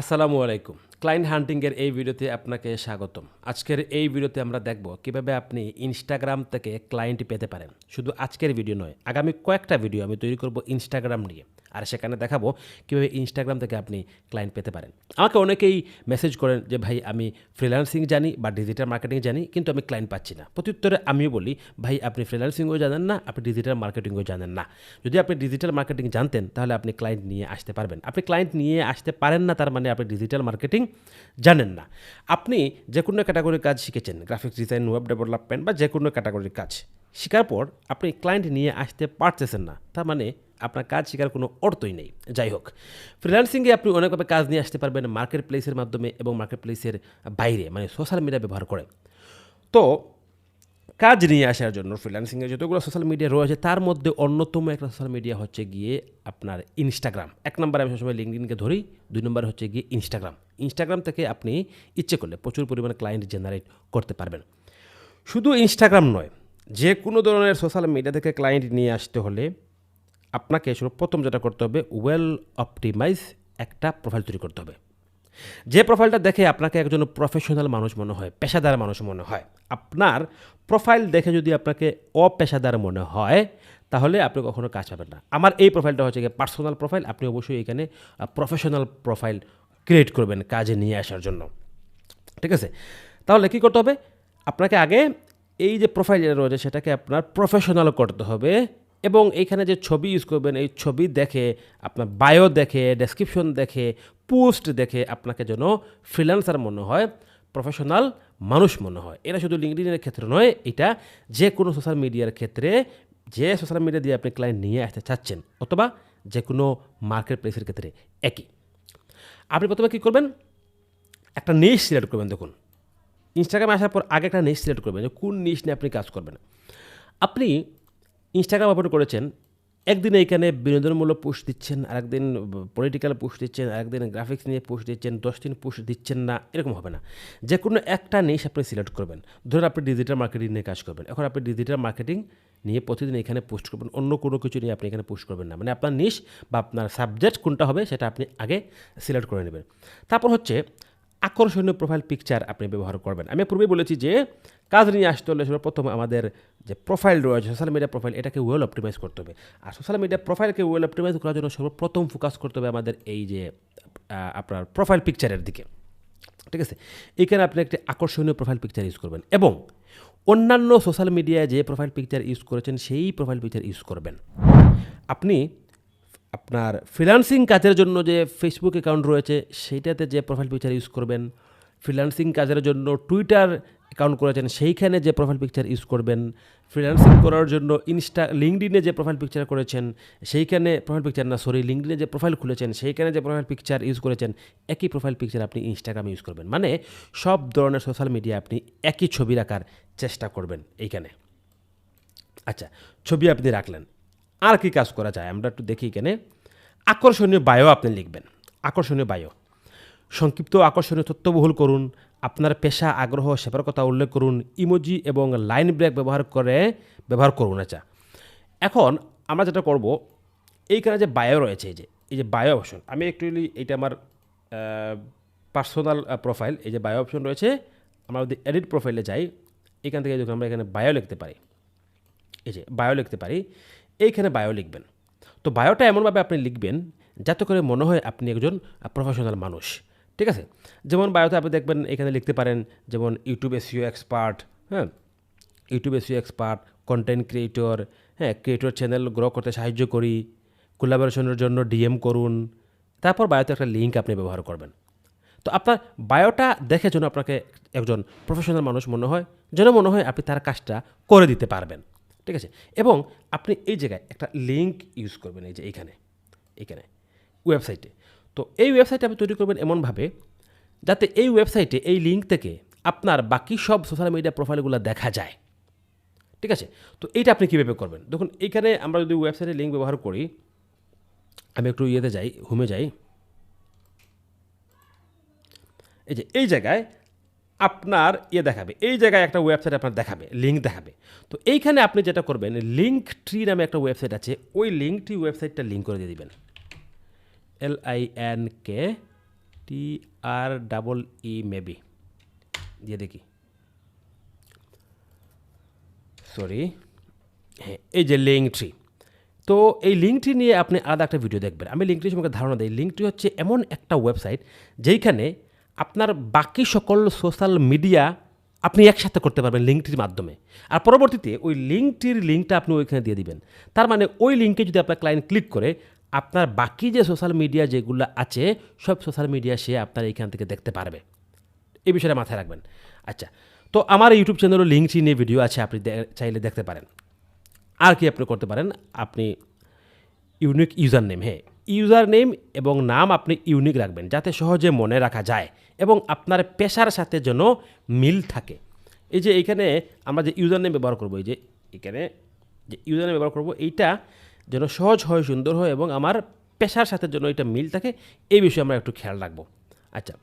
আসসালামু আলাইকুম। ক্লায়েন্ট হান্টিংয়ের এই ভিডিওতে আপনাকে স্বাগতম। আজকের এই ভিডিওতে আমরা দেখব কীভাবে আপনি ইনস্টাগ্রাম থেকে ক্লায়েন্ট পেতে পারেন। শুধু আজকের ভিডিও নয়, আগামী কয়েকটা ভিডিও আমি তৈরি করব ইনস্টাগ্রাম নিয়ে। আর সেখানে দেখাবো কীভাবে ইনস্টাগ্রাম থেকে আপনি ক্লায়েন্ট পেতে পারেন। আমাকে অনেকেই মেসেজ করেন যে, ভাই, আমি ফ্রিল্যান্সিং জানি বা ডিজিটাল মার্কেটিং জানি, কিন্তু আমি ক্লায়েন্ট পাচ্ছি না। প্রত্যুত্তরে আমিও বলি, ভাই, আপনি ফ্রিল্যান্সিংও জানেন না, আপনি ডিজিটাল মার্কেটিংও জানেন না। যদি আপনি ডিজিটাল মার্কেটিং জানতেন, তাহলে আপনি ক্লায়েন্ট নিয়ে আসতে পারবেন। আপনি ক্লায়েন্ট নিয়ে আসতে পারেন না, তার মানে আপনি ডিজিটাল মার্কেটিং জানেন না। আপনি যে কোনো ক্যাটাগরির কাজ শিখেছেন গ্রাফিক্স ডিজাইন ওয়েব ডেভেলপমেন্ট বা যে কোনো ক্যাটাগরির কাজ। শেখার পর আপনি ক্লায়েন্ট নিয়ে আসতে পারতেছেন না, তার মানে আপনার কাজ শেখার কোনো অর্থই নেই। যাই হোক ফ্রিল্যান্সিংয়ে আপনি অনেকভাবে কাজ নিয়ে আসতে পারবেন মার্কেট প্লেসের মাধ্যমে এবং মার্কেট প্লেসের বাইরে মানে সোশ্যাল মিডিয়া ব্যবহার করে। তো কাজ নিয়ে আসার জন্য ফ্রিল্যান্সিংয়ে যতগুলো সোশ্যাল মিডিয়া রয়েছে, তার মধ্যে অন্যতম একটা সোশ্যাল মিডিয়া হচ্ছে গিয়ে আপনার ইনস্টাগ্রাম এক নম্বরে আমি সবসময় লিঙ্কডিনকে ধরি, দুই নম্বর হচ্ছে গিয়ে ইনস্টাগ্রাম ইনস্টাগ্রাম থেকে আপনি ইচ্ছে করলে প্রচুর পরিমাণে ক্লায়েন্ট জেনারেট করতে পারবেন। শুধু ইনস্টাগ্রাম নয়, যে কোনো ধরনের সোশ্যাল মিডিয়া থেকে ক্লায়েন্ট নিয়ে আসতে হলে আপনাকে প্রথম যেটা করতে হবে ওয়েল অপটিমাইজ একটা প্রোফাইল তৈরি করতে হবে। যে প্রোফাইলটা দেখে আপনাকে একজন প্রফেশনাল মানুষ মনে হয়, পেশাদার মানুষ মনে হয়, আপনার প্রোফাইল দেখে যদি আপনাকে অপেশাদার মনে হয়, তাহলে আপনি কখনো কাজ পাবেন না। আমার এই প্রোফাইলটা হচ্ছে গিয়ে পার্সোনাল প্রোফাইল আপনি অবশ্যই এখানে প্রফেশনাল প্রোফাইল ক্রিয়েট করবেন কাজে নিয়ে আসার জন্য। ঠিক আছে? তাহলে কী করতে হবে? আপনাকে আগে এই যে প্রোফাইল যেটা রয়েছে, সেটাকে আপনার প্রফেশনাল করতে হবে। এবং এইখানে যে ছবি ইউজ করবেন, এই ছবি দেখে, আপনার বায়ো দেখে ডেসক্রিপশন দেখে পোস্ট দেখে আপনাকে যেন ফ্রিল্যান্সার মনে হয় প্রফেশনাল মানুষ মনে হয়। এটা শুধু লিঙ্কডিনের ক্ষেত্রে নয়, এটা যে কোনো সোশ্যাল মিডিয়ার ক্ষেত্রে, যে সোশ্যাল মিডিয়া দিয়ে আপনি ক্লায়েন্ট নিয়ে আসতে চাচ্ছেন, অথবা যে কোনো মার্কেট প্লেসের ক্ষেত্রে, একই। আপনি প্রথমে কী করবেন? একটা নিশ সিলেক্ট করবেন, দেখুন। ইনস্টাগ্রামে আসার পর আগে একটা নিশ সিলেক্ট করবেন, যে কোন নিশ নিয়ে আপনি কাজ করবেন। আপনি ইনস্টাগ্রাম আপলোড করেছেন। একদিন এইখানে বিনোদনমূলক পোস্ট দিচ্ছেন, আরেকদিন পলিটিক্যাল পোস্ট দিচ্ছেন, আরেকদিন গ্রাফিক্স নিয়ে পোস্ট দিচ্ছেন, দশ দিন পোস্ট দিচ্ছেন না, এরকম হবে না। যে কোনো একটা নিশ আপনি সিলেক্ট করবেন। ধরুন আপনি ডিজিটাল মার্কেটিং নিয়ে কাজ করবেন। এখন আপনি ডিজিটাল মার্কেটিং নিয়ে প্রতিদিন এখানে পোস্ট করবেন। অন্য কোনো কিছু নিয়ে আপনি এখানে পোস্ট করবেন না। মানে আপনার নিশ বা আপনার সাবজেক্ট কোনটা হবে সেটা আপনি আগে সিলেক্ট করে নেবেন। তারপর হচ্ছে আকর্ষণীয় প্রোফাইল পিকচার আপনি ব্যবহার করবেন। আমি পূর্বেই বলেছি যে, কাজ নিয়ে আসতে হলে সর্বপ্রথম আমাদের যে প্রোফাইল রয়েছে সোশ্যাল মিডিয়া প্রোফাইল এটাকে ওয়েল অপটিমাইজ করতে হবে। আর সোশ্যাল মিডিয়া প্রোফাইলকে ওয়েল অপটিমাইজ করার জন্য সর্বপ্রথম ফোকাস করতে হবে আমাদের এই যে আপনার প্রোফাইল পিকচারের দিকে। ঠিক আছে? এখানে আপনি একটি আকর্ষণীয় প্রোফাইল পিকচার ইউজ করবেন এবং অন্যান্য সোশ্যাল মিডিয়ায় যে প্রোফাইল পিকচার ইউজ করেছেন, সেই প্রোফাইল পিকচার ইউজ করবেন। আপনি আপনার ফ্রিল্যান্সিং কাজের জন্য যে ফেসবুক অ্যাকাউন্ট রয়েছে, সেইটাতে যে প্রোফাইল পিকচার ইউজ করবেন ফ্রিল্যান্সিং কাজের জন্য টুইটার অ্যাকাউন্ট করেছেন, সেইখানে যে প্রোফাইল পিকচার ইউজ করবেন ফ্রিল্যান্সিং করার জন্য ইনস্টা লিঙ্কডিনে যে প্রোফাইল পিকচার করেছেন, সেইখানে প্রোফাইল পিকচার না সরি লিঙ্কডিনে যে প্রোফাইল খুলেছেন, সেইখানে যে প্রোফাইল পিকচার ইউজ করেছেন, একই প্রোফাইল পিকচার আপনি ইনস্টাগ্রামে ইউজ করবেন। মানে সব ধরনের সোশ্যাল মিডিয়া আপনি একই ছবি রাখার চেষ্টা করবেন এইখানে। আচ্ছা ছবি আপনি রাখলেন। আর কি কাজ করা যায়? আমরা একটু দেখি এখানে। আকর্ষণীয় বায়ো আপনি লিখবেন। আকর্ষণীয় বায়ো। সংক্ষিপ্ত আকর্ষণীয় তথ্যবহুল করুন। আপনার পেশা, আগ্রহ, সেবার কথা উল্লেখ করুন। ইমোজি এবং লাইন ব্রেক ব্যবহার করে ব্যবহার করুন। আচ্ছা এখন আমরা যেটা করব, এইখানে যে বায়ো রয়েছে, এই যে এই যে বায়ো অপশন আমি অ্যাকচুয়ালি এইটা আমার পার্সোনাল প্রোফাইল এই যে বায়ো অপশন রয়েছে, আমরা যদি এডিট প্রোফাইলে যাই, এখান থেকে যখন আমরা এখানে বায়ো লিখতে পারি, এই যে বায়ো লিখতে পারি এইখানে বায়ো লিখবেন। তো বায়োটা এমনভাবে আপনি লিখবেন যাতে করে মনে হয় আপনি একজন প্রফেশনাল মানুষ। ঠিক আছে? যেমন বায়োতে আপনি দেখবেন এখানে লিখতে পারেন, যেমন ইউটিউব এসিও এক্সপার্ট হ্যাঁ? YouTube SEO expert content creator হ্যাঁ? ক্রিয়েটর চ্যানেল গ্রো করতে সাহায্য করি কোলাবোরেশনের জন্য ডিএম করুন। তারপর বায়োতে একটা লিঙ্ক আপনি ব্যবহার করবেন। তো আপনার বায়োটা দেখে যেন আপনাকে একজন প্রফেশনাল মানুষ মনে হয়, যেন মনে হয় আপনি তার কাজটা করে দিতে পারবেন। ঠিক আছে? এবং আপনি এই জায়গায় একটা লিঙ্ক ইউজ করবেন এই যে এইখানে এইখানে ওয়েবসাইটে তো এই ওয়েবসাইটে আপনি তৈরি করবেন এমনভাবে যাতে এই ওয়েবসাইটে এই লিঙ্ক থেকে আপনার বাকি সব সোশ্যাল মিডিয়া প্রোফাইলগুলো দেখা যায়। ঠিক আছে? তো এইটা আপনি কীভাবে করবেন? দেখুন, এইখানে আমরা যদি ওয়েবসাইটে লিঙ্ক ব্যবহার করি, আমি একটু ইয়েতে যাই হোমে যাই। এই যে এই জায়গায় আপনার ইয়ে দেখাবে। এই জায়গায় একটা ওয়েবসাইট আপনার দেখাবে লিঙ্ক দেখাবে। তো এইখানে আপনি যেটা করবেন লিঙ্ক ট্রি নামে একটা ওয়েবসাইট আছে, ওই লিঙ্ক ট্রি ওয়েবসাইটটা লিঙ্ক করে দিয়ে দিবেন। L I N K T R double E maybe দিয়ে দেখি। সরি হ্যাঁ এই যে লিঙ্ক ট্রি তো এই লিঙ্কটি নিয়ে আপনি আলাদা একটা ভিডিও দেখবেন। আমি লিঙ্কটি সম্পর্কে ধারণা দিই। লিঙ্কটি হচ্ছে এমন একটা ওয়েবসাইট যেইখানে আপনার বাকি সকল সোশ্যাল মিডিয়া আপনি একসাথে করতে পারবেন লিঙ্কটির মাধ্যমে। আর পরবর্তীতে ওই লিঙ্কটির লিঙ্কটা আপনি ওইখানে দিয়ে দিবেন। তার মানে ওই লিঙ্কে যদি আপনার ক্লায়েন্ট ক্লিক করে, আপনার বাকি যে সোশ্যাল মিডিয়া যেগুলো আছে, সব সোশ্যাল মিডিয়া সে আপনার এইখান থেকে দেখতে পারবে। এই বিষয়টা মাথায় রাখবেন। আচ্ছা তো আমার ইউটিউব চ্যানেলও লিঙ্কটি নিয়ে ভিডিও আছে, আপনি চাইলে দেখতে পারেন। আর কি আপনি করতে পারেন, আপনি ইউনিক ইউজার নেম হ্যাঁ। ইউজার নেম এবং নাম আপনি ইউনিক রাখবেন, যাতে সহজে মনে রাখা যায় এবং আপনার পেশার সাথে যেন মিল থাকে। এই যে এখানে আমরা যে ইউজার নেম ব্যবহার করব, এই যে এখানে যে ইউজার নেম ব্যবহার করব, এইটা যেন সহজ হয়, সুন্দর হয় এবং আমার পেশার সাথে যেন এটা মিল থাকে, এই বিষয়ে আমরা একটু খেয়াল রাখব। আচ্ছা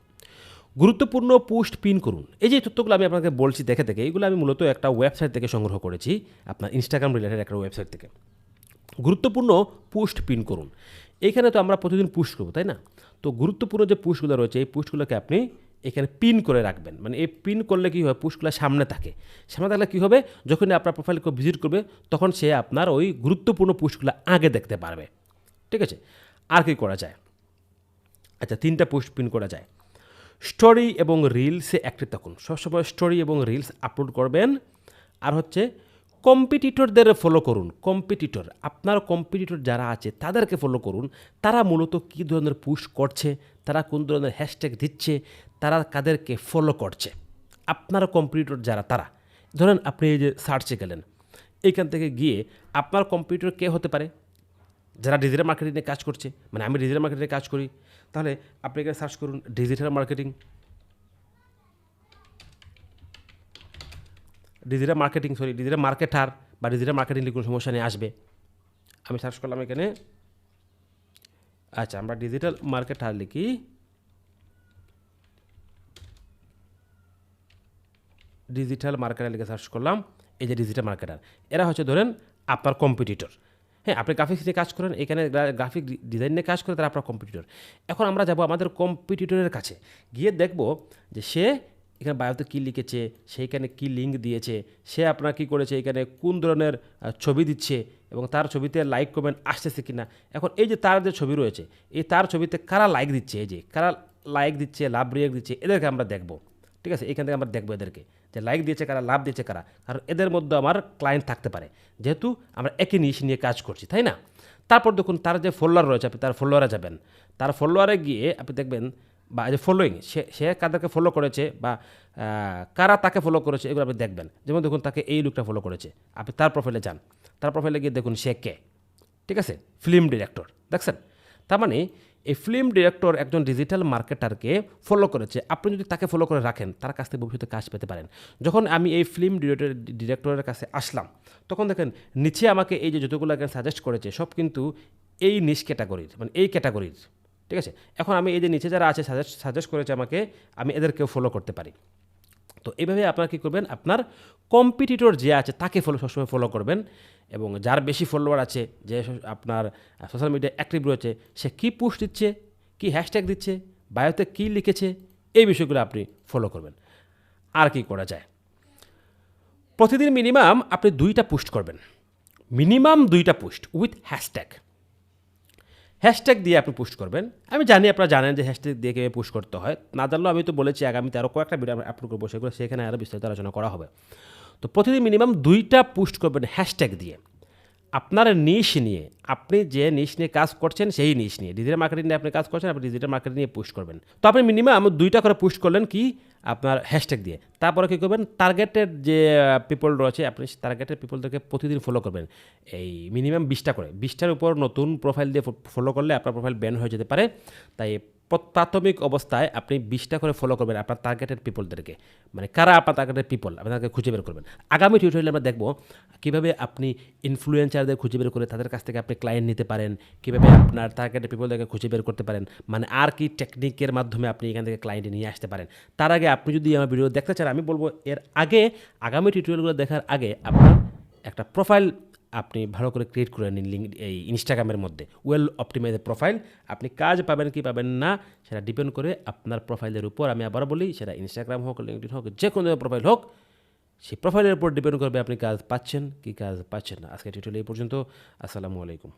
গুরুত্বপূর্ণ পোস্ট পিন করুন। এই যে তথ্যগুলো আমি আপনাকে বলছি দেখে দেখে এইগুলো আমি মূলত একটা ওয়েবসাইট থেকে সংগ্রহ করেছি, আপনার ইনস্টাগ্রাম রিলেটেড একটা ওয়েবসাইট থেকে। গুরুত্বপূর্ণ পোস্ট পিন করুন। এইখানে তো আমরা প্রতিদিন পুস্ট করব, তাই না? তো গুরুত্বপূর্ণ যে পোস্টগুলো রয়েছে, এই পোস্টগুলোকে আপনি এখানে পিন করে রাখবেন। মানে এই পিন করলে কী হয় পোস্টগুলো সামনে থাকে। সামনে থাকলে কী হবে যখন আপনার প্রোফাইল কেউ ভিজিট করবে, তখন সে আপনার ওই গুরুত্বপূর্ণ পোস্টগুলো আগে দেখতে পারবে। ঠিক আছে? আর কি করা যায়? আচ্ছা তিনটা পোস্ট পিন করা যায়। স্টোরি এবং রিলসে অ্যাক্টিভ থাকুন সবসময় স্টোরি এবং রিলস আপলোড করবেন। আর হচ্ছে কম্পিটিটরদের ফলো করুন। কম্পিটিটর আপনার কম্পিটিটর যারা আছে, তাদেরকে ফলো করুন। তারা মূলত কী ধরনের পুশ করছে, তারা কোন ধরনের হ্যাশট্যাগ দিচ্ছে, তারা কাদেরকে ফলো করছে। আপনার কম্পিটিটর যারা, তারা। ধরেন আপনি এই যে সার্চে গেলেন। এইখান থেকে গিয়ে আপনার কম্পিউটার কে হতে পারে? যারা ডিজিটাল মার্কেটিংয়ে কাজ করছে মানে আমি ডিজিটাল মার্কেটিংয়ে কাজ করি। তাহলে আপনি এখানে সার্চ করুন digital marketing digital marketing sorry digital marketer বা ডিজিটাল মার্কেটিং কোনো সমস্যা নিয়ে আসবে। আমি সার্চ করলাম এখানে। আচ্ছা আমরা ডিজিটাল মার্কেটার লিখি। ডিজিটাল মার্কেটার লিখে সার্চ করলাম। এই যে ডিজিটাল মার্কেটার, এরা হচ্ছে ধরেন আপনার কম্পিটিটর হ্যাঁ আপনি গ্রাফিক্স নিয়ে কাজ করেন, এখানে গ্রাফিক ডিজাইন নিয়ে কাজ করে, তারা আপনার কম্পিটিটর এখন আমরা যাব আমাদের কম্পিটিটরের কাছে। গিয়ে দেখব যে সে এখানে বায়োতে কী লিখেছে, সেইখানে কী লিঙ্ক দিয়েছে, সে আপনার কী করেছে, এখানে কোন ধরনের ছবি দিচ্ছে এবং তার ছবিতে লাইক কমেন্ট আসতেছে কিনা। এখন এই যে তার যে ছবি রয়েছে, এই তার ছবিতে কারা লাইক দিচ্ছে? এই যে কারা লাইক দিচ্ছে, লাভ রিয়েক্ট দিচ্ছে, এদেরকে আমরা দেখব। ঠিক আছে? এখান থেকে আমরা দেখব এদেরকে যে লাইক দিয়েছে কারা, লাভ দিয়েছে কারা। কারণ এদের মধ্যে আমার ক্লায়েন্ট থাকতে পারে। যেহেতু আমরা একই নিশ নিয়ে কাজ করছি, তাই না? তারপর দেখুন, তার যে ফলোয়ার রয়েছে, আপনি তার ফলোয়ারে যাবেন। তার ফলোয়ারে গিয়ে আপনি দেখবেন বা যে ফলোয়িং সে সে কাদেরকে ফলো করেছে বা কারা তাকে ফলো করেছে, এগুলো আপনি দেখবেন। যেমন দেখুন, তাকে এই লুকটা ফলো করেছে। আপনি তার প্রোফাইলে যান। তার প্রোফাইলে গিয়ে দেখুন সে কে। ঠিক আছে? ফিল্ম ডিরেক্টর দেখছেন? তার মানে এই ফিল্ম ডিরেক্টর একজন ডিজিটাল মার্কেটারকে ফলো করেছে। আপনি যদি তাকে ফলো করে রাখেন, তার কাছ থেকে ভবিষ্যতে কাজ পেতে পারেন। যখন আমি এই ফিল্ম ডিরেক্টর ডিরেক্টরের কাছে আসলাম, তখন দেখেন, নিচে আমাকে এই যে যতগুলো সাজেস্ট করেছে, সব কিন্তু এই নিচ ক্যাটাগরির মানে এই ক্যাটাগরির ঠিক আছে? এখন আমি এই যে নিচে যারা আছে সাজেস্ট সাজেস্ট করেছে আমাকে, আমি এদেরকেও ফলো করতে পারি। তো এইভাবে আপনারা কী করবেন? আপনার কম্পিটিটর যে আছে, তাকে ফলো সবসময় ফলো করবেন এবং যার বেশি ফলোয়ার আছে, যে আপনার সোশ্যাল মিডিয়ায় অ্যাক্টিভ রয়েছে, সে কী পোস্ট দিচ্ছে, কী হ্যাশট্যাগ দিচ্ছে বায়োতে কী লিখেছে, এই বিষয়গুলো আপনি ফলো করবেন। আর কি করা যায়? প্রতিদিন মিনিমাম আপনি দুইটা পোস্ট করবেন। মিনিমাম দুইটা পোস্ট উইথ হ্যাশট্যাগ হ্যাশট্যাগ দিয়ে আপনি পোস্ট করবেন। আমি জানি আপনারা জানেন যে হ্যাশট্যাগ দিয়ে কীভাবে পোস্ট করতে হয়। না জানলেও আমি তো বলেছি আগামীতে আরও কয়েকটা ভিডিও আপলোড করব, সেগুলো সেখানে আরও বিস্তারিত আলোচনা করা হবে। তো প্রতিদিন মিনিমাম দুইটা পোস্ট করবেন হ্যাশট্যাগ দিয়ে। আপনার নিশ নিয়ে, আপনি যে নিশ নিয়ে কাজ করছেন সেই নিশ নিয়ে ডিজিটাল মার্কেটিং নিয়ে আপনি কাজ করছেন, আপনি ডিজিটাল মার্কেটিং নিয়ে পোস্ট করবেন। তো আপনি মিনিমাম দুইটা করে পোস্ট করলেন কি? আপনার হ্যাশট্যাগ দিয়ে। তারপরে কী করবেন? টার্গেটেড যে পিপল রয়েছে, আপনি টার্গেটেড পিপলদেরকে প্রতিদিন ফলো করবেন। এই মিনিমাম বিশটা করে। বিশটার উপর নতুন প্রোফাইল দিয়ে ফলো করলে আপনার প্রোফাইল ব্যান হয়ে যেতে পারে। তাই প্রাথমিক অবস্থায় আপনি বিশটা করে ফলো করবেন আপনার টার্গেটেড পিপলদেরকে মানে কারা আপনার টার্গেটেড পিপল আপনাকে খুঁজে বের করবেন। আগামী টিউটোরিয়ালে আমরা দেখব কীভাবে আপনি ইনফ্লুয়েন্সারদের খুঁজে বের করে তাদের কাছ থেকে আপনি ক্লায়েন্ট নিতে পারেন, কীভাবে আপনার টার্গেটেড পিপলদেরকে খুঁজে বের করতে পারেন মানে আর কি টেকনিকের মাধ্যমে আপনি এখান থেকে ক্লায়েন্ট নিয়ে আসতে পারেন। তার আগে আপনি যদি আমার ভিডিও দেখতে চান, আমি বলব এর আগে আগামী টিউটোরিয়ালগুলো দেখার আগে আপনার একটা প্রোফাইল আপনি ভালো করে ক্রিয়েট করে নিন লিঙ্ক এই ইনস্টাগ্রামের মধ্যে। ওয়েল অপটিমাইজ প্রোফাইল আপনি কাজ পাবেন কি পাবেন না, সেটা ডিপেন্ড করে আপনার প্রোফাইলের উপর আমি আবার বলি, সেটা ইনস্টাগ্রাম হোক লিঙ্কডিন হোক, যে কোনো প্রোফাইল হোক, সেই প্রোফাইলের উপর ডিপেন্ড করবে আপনি কাজ পাচ্ছেন কি কাজ পাচ্ছেন না। আজকে টিউটোরিয়াল এই পর্যন্ত, আসসালামু আলাইকুম।